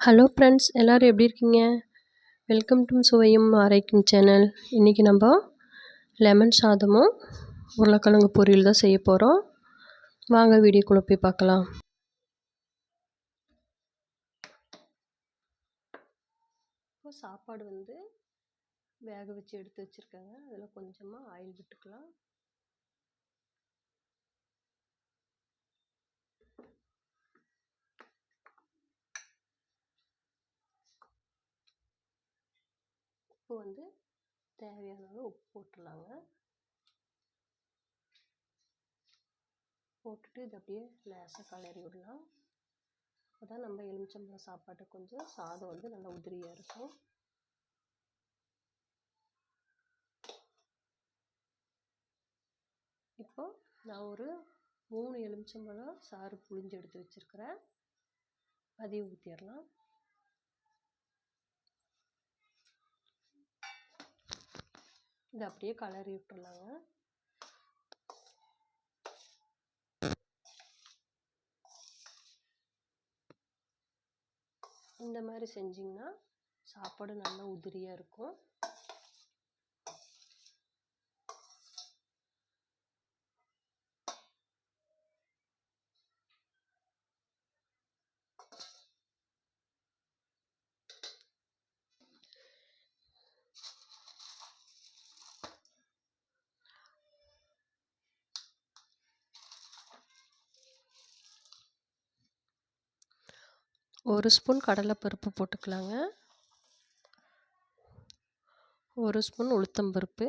Hello friends எல்லோரும் எப்படி இருக்கீங்க? வெல்கம் டு சுவையும் ஆரோக்கியம் சேனல் இன்றைக்கி நம்ம லெமன் சாதமும் உருளைக்கிழங்கு பொரியல் தான் செய்ய போகிறோம் வாங்க வீடியோக்குள்ளே போய் பார்க்கலாம். இப்போ சாப்பாடு வந்து வேக வச்சு எடுத்து வச்சுருக்காங்க. அதில் கொஞ்சமாக ஆயில் விட்டுக்கலாம். உப்பு வந்து தேவையான அளவு உப்பு போட்டுடலாங்க. போட்டுட்டு இது அப்படியே லேசாக கலரி விடலாம். அப்போ தான் நம்ம எலுமிச்சம்பழம் சாப்பாட்டு கொஞ்சம் சாதம் வந்து நல்லா உதிரியாக இருக்கும். இப்போ நான் ஒரு மூணு எலுமிச்சம்பழம் சாறு புழிஞ்சு எடுத்து வச்சுருக்கிறேன். அதையும் ஊற்றிடலாம் இதை அப்படியே கலரி விட்டுருலாங்க இந்த மாதிரி செஞ்சிங்கன்னா சாப்பாடு நல்லா உதிரியாக இருக்கும். ஒரு ஸ்பூன் கடலைப்பருப்பு போட்டுக்கலாங்க. ஒரு ஸ்பூன் உளுத்தம்பருப்பு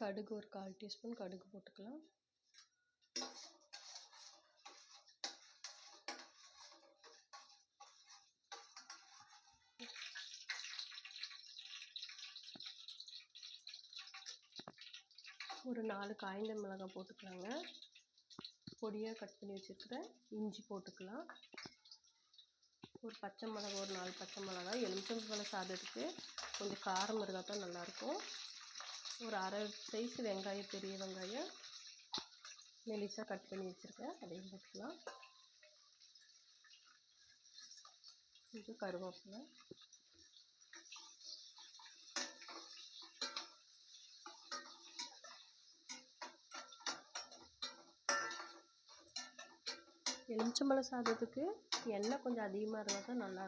கடுகு ஒரு கால் டீஸ்பூன் கடுகு போட்டுக்கலாம். ஒரு நாலு காய்ந்த மிளகாய் போட்டுக்கலாங்க. பொடியாக கட் பண்ணி வச்சுருக்கிறேன் இஞ்சி போட்டுக்கலாம். ஒரு பச்சை மிளகா ஒரு நாலு பச்சை மிளகாய் எலுமிச்சம்பழம் சாதத்துக்கு. கொஞ்சம் காரம் இருந்தால் தான் நல்லாயிருக்கும். ஒரு அரை சைஸ் வெங்காயம் பெரிய வெங்காயம் மெலிசாக கட் பண்ணி வச்சுருக்கேன். அதையும் போட்டுக்கலாம். கொஞ்சம் கருவேப்பிலை. எலுமிச்சம்பழம் சாதத்துக்கு எண்ணெய் கொஞ்சம் அதிகமாக இருந்தால் தான் நல்லா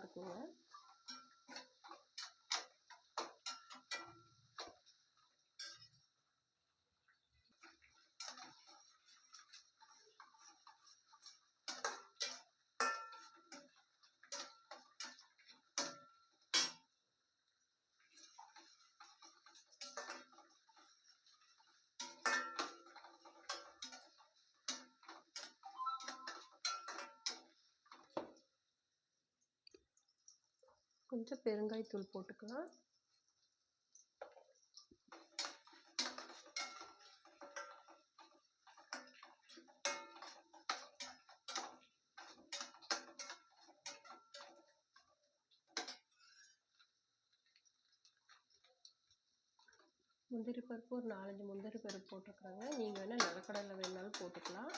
கொஞ்சம் பெருங்காயத்தூள் போட்டுக்கலாம். முந்திரி பருப்பு ஒரு நாலஞ்சு முந்திரி பருப்பு போட்டுருக்குறாங்க நீங்கள் வேணால் நிலக்கடலை வேணாலும் போட்டுக்கலாம்.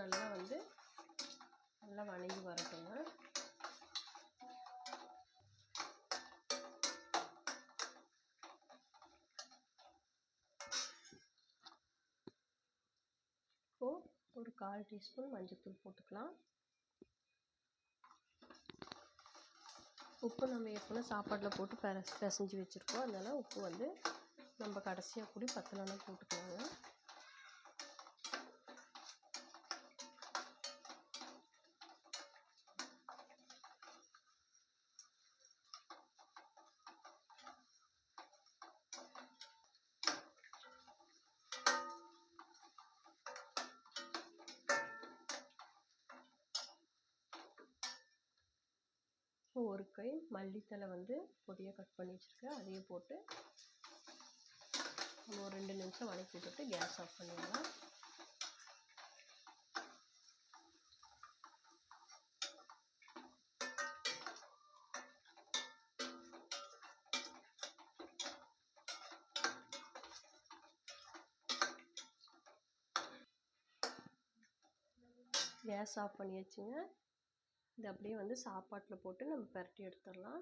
நல்லா வந்து நல்லா வணங்கி வரட்டுங்க. கால் டீஸ்பூன் மஞ்சத்தூள் போட்டுக்கலாம். உப்பு நம்ம ஏற்கனவே சாப்பாட்டில் போட்டு பெர பிசைஞ்சு வச்சுருக்கோம். அதனால் உப்பு வந்து நம்ம கடைசியாக கூடி பத்தலைன்னா போட்டுக்கலாங்க. ஒரு கை மல்லித்தலை வந்து பொடியாக கட் பண்ணி வச்சுருக்கேன். அதையும் போட்டு நம்ம ஒரு ரெண்டு நிமிஷம் வதக்கி விட்டுட்டு கேஸ் ஆஃப் பண்ணிடலாம். கேஸ் ஆஃப் பண்ணியாச்சுங்க. இதை அப்படியே வந்து சாப்பாட்டில் போட்டு நம்ம பிரட்டி எடுத்துடலாம்.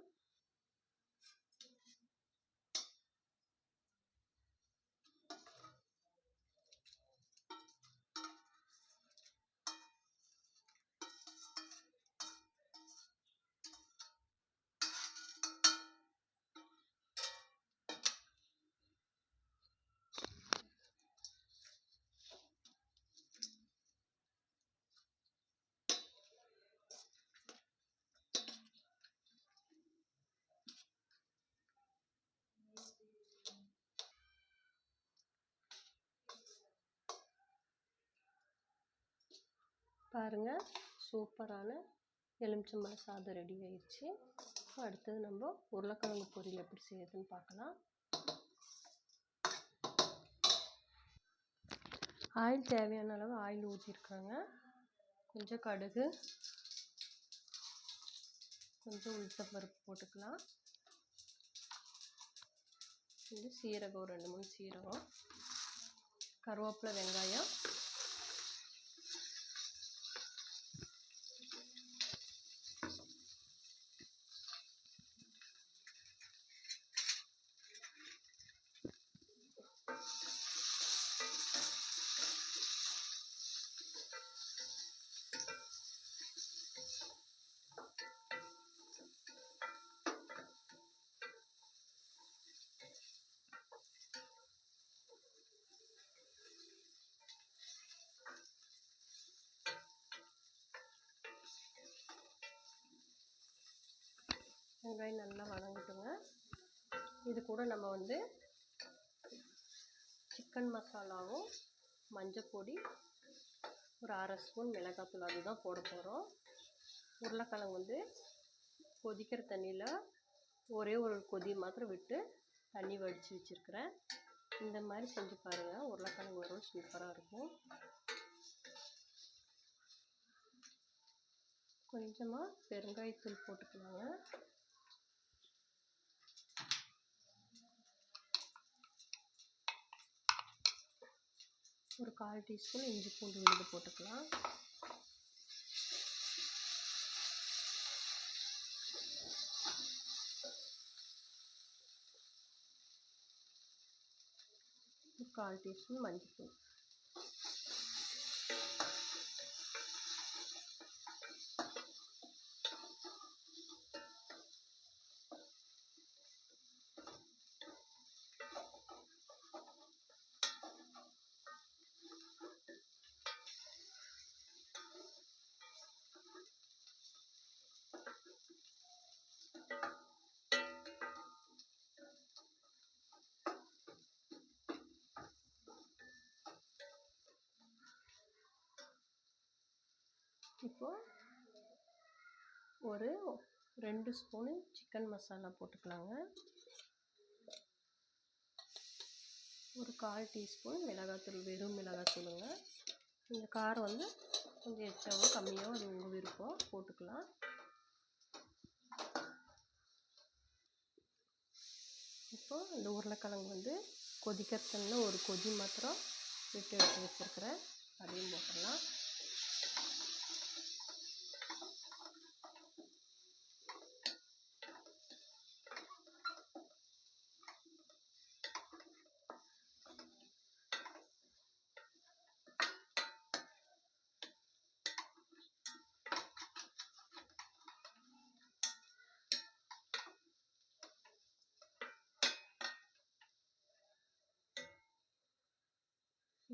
பாருங்கள் சூப்பரான எலுமிச்சம்பழ சாதம் ரெடி ஆயிடுச்சு அடுத்தது நம்ம உருளைக்கிழங்கு பொரியல் எப்படி செய்யறதுன்னு பார்க்கலாம். ஆயில் தேவையான அளவு ஆயில் ஊற்றிருக்காங்க கொஞ்சம் கடுகு கொஞ்சம் உளுத்தப்பருப்பு போட்டுக்கலாம். கொஞ்சம் சீரகம் ரெண்டு மூணு சீரகம். கருவேப்பிலை வெங்காயம். வெங்காயம் நல்லா வதங்கட்டுங்க. இது கூட நம்ம வந்து சிக்கன் மசாலாவும் மஞ்சள் பொடி ஒரு அரை ஸ்பூன் மிளகாத்தூள் அதுதான் போட போகிறோம் உருளைக்கிழங்கு வந்து கொதிக்கிற தண்ணியில் ஒரே ஒரு கொதி மாத்திரம் விட்டு தண்ணி வடித்து வச்சுருக்கிறேன். இந்த மாதிரி செஞ்சு பாருங்கள் உருளைக்கிழங்கு வரும் சூப்பராக இருக்கும். கொஞ்சமாக பெருங்காயத்தூள் போட்டுக்கலாங்க. ஒரு கால் டீஸ்பூன் இஞ்சி பூண்டு விழுது போட்டுக்கலாம். ஒரு கால் டீஸ்பூன் மஞ்சள் இப்போ ஒரு ரெண்டு ஸ்பூனு சிக்கன் மசாலா போட்டுக்கலாங்க. ஒரு கால் டீஸ்பூன் மிளகாத்தூள் வெறும் மிளகாத்தூளுங்க. இந்த காரம் வந்து கொஞ்சம் எச்சாவோ கம்மியாக அது உங்கள் விருப்பம் போட்டுக்கலாம். இப்போது இந்த உருளைக்கிழங்கு வந்து கொதிக்கிற தண்ணியில் ஒரு கொதி மாத்திரம் விட்டு எடுத்து வச்சுருக்கிறேன். அதையும் போட்டுடலாம்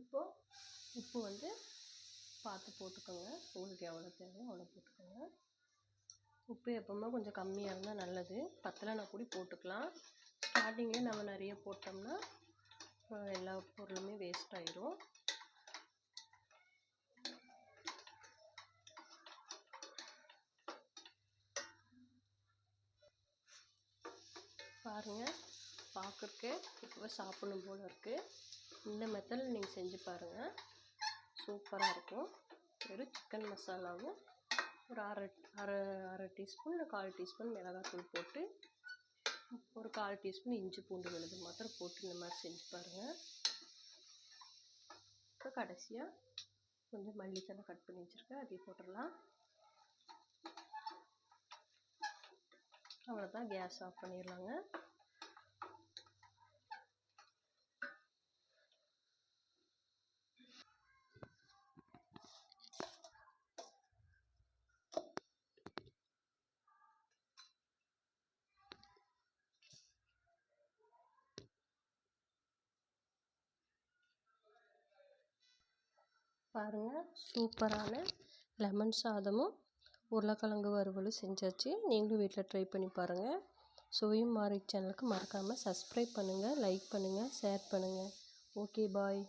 இப்போது உப்பு வந்து பார்த்து போட்டுக்கோங்க. உங்களுக்கு எவ்வளோ தேவையோ அவ்வளோ போட்டுக்கோங்க. உப்பு எப்போவுமே கொஞ்சம் கம்மியாக இருந்தால் நல்லது. பத்தலைனா கூட போட்டுக்கலாம். ஸ்டார்டிங்கே நம்ம நிறைய போட்டோம்னா எல்லா பொருளுமே வேஸ்ட் ஆயிரும். பாருங்கள் பார்க்குறக்கு இப்போ சாப்பிடணும் போல் இருக்குது இந்த மெத்தடில் நீங்கள் செஞ்சு பாருங்கள் சூப்பராக இருக்கும். வெறும் சிக்கன் மசாலாவும் ஒரு அரை அரை அரை டீஸ்பூன் இல்லை கால் டீஸ்பூன் மிளகாத்தூள் போட்டு ஒரு கால் டீஸ்பூன் இஞ்சி பூண்டு விழுது மாத்திரம் போட்டு இந்த மாதிரி செஞ்சு பாருங்கள் இப்போ கடைசியாக கொஞ்சம் மல்லித்தலை கட் பண்ணி வச்சுருக்கேன். அதையும் போட்டுடலாம். அவ்வளோதான் கேஸ் ஆஃப் பண்ணிடலாங்க. பாருங்கள் சூப்பரான லெமன் சாதமும் உருளைக்கிழங்கு வறுவலும் செஞ்சாச்சு. நீங்களும் வீட்டில் ட்ரை பண்ணி பாருங்கள் சுவையும் மாறி சேனலுக்கு மறக்காமல் சப்ஸ்கிரைப் பண்ணுங்கள் லைக் பண்ணுங்கள் ஷேர் பண்ணுங்கள் ஓகே பாய்